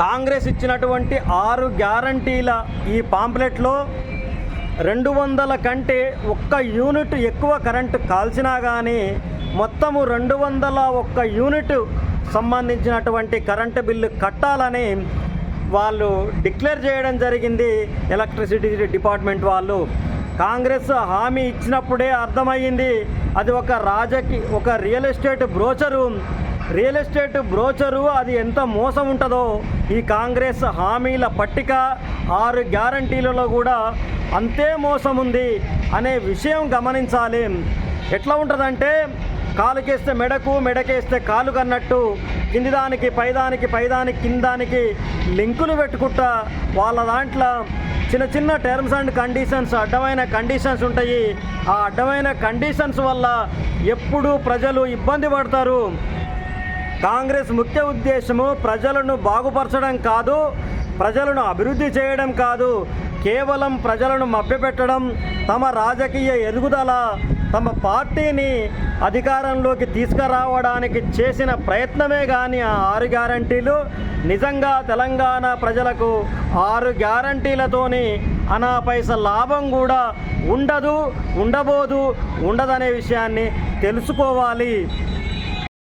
కాంగ్రెస్ ఇచ్చినటువంటి ఆరు గ్యారంటీల ఈ పాంప్లెట్లో రెండు వందల కంటే ఒక్క యూనిట్ ఎక్కువ కరెంటు కాల్చినా కానీ మొత్తము రెండు వందల ఒక్క యూనిట్ సంబంధించినటువంటి కరెంటు బిల్లు కట్టాలని వాళ్ళు డిక్లేర్ చేయడం జరిగింది ఎలక్ట్రిసిటీ డిపార్ట్మెంట్ వాళ్ళు. కాంగ్రెస్ హామీ ఇచ్చినప్పుడే అర్థమయ్యింది. అది ఒక రాజకీయ ఒక real estate brochure real estate brochure అది ఎంత మోసం ఉంటుందో ఈ కాంగ్రెస్ హామీల పట్టిక ఆరు గ్యారంటీలలో కూడా అంతే మోసం ఉంది అనే విషయం గమనించాలి. ఎట్లా ఉంటుందంటే కాలుకేస్తే మెడకు మెడకేస్తే కాలు కన్నట్టు కింది దానికి పైదానికి పైదానికి కిందానికి లింకులు పెట్టుకుంటా వాళ్ళ దాంట్లో చిన్న చిన్న టర్మ్స్ అండ్ కండిషన్స్ అడ్డమైన కండిషన్స్ ఉంటాయి. ఆ అడ్డమైన కండిషన్స్ వల్ల ఎప్పుడు ప్రజలు ఇబ్బంది పడతారు. కాంగ్రెస్ ముఖ్య ఉద్దేశము ప్రజలను బాగుపరచడం కాదు ప్రజలను అభివృద్ధి చేయడం కాదు కేవలం ప్రజలను మభ్యపెట్టడం తమ రాజకీయ ఎదుగుదల తమ పార్టీని అధికారంలోకి తీసుకురావడానికి చేసిన ప్రయత్నమే కానీ ఆ ఆరు గ్యారంటీలు. నిజంగా తెలంగాణ ప్రజలకు ఆరు గ్యారంటీలతోని అనా పైస లాభం కూడా ఉండదు ఉండబోదు ఉండదనే విషయాన్ని తెలుసుకోవాలి.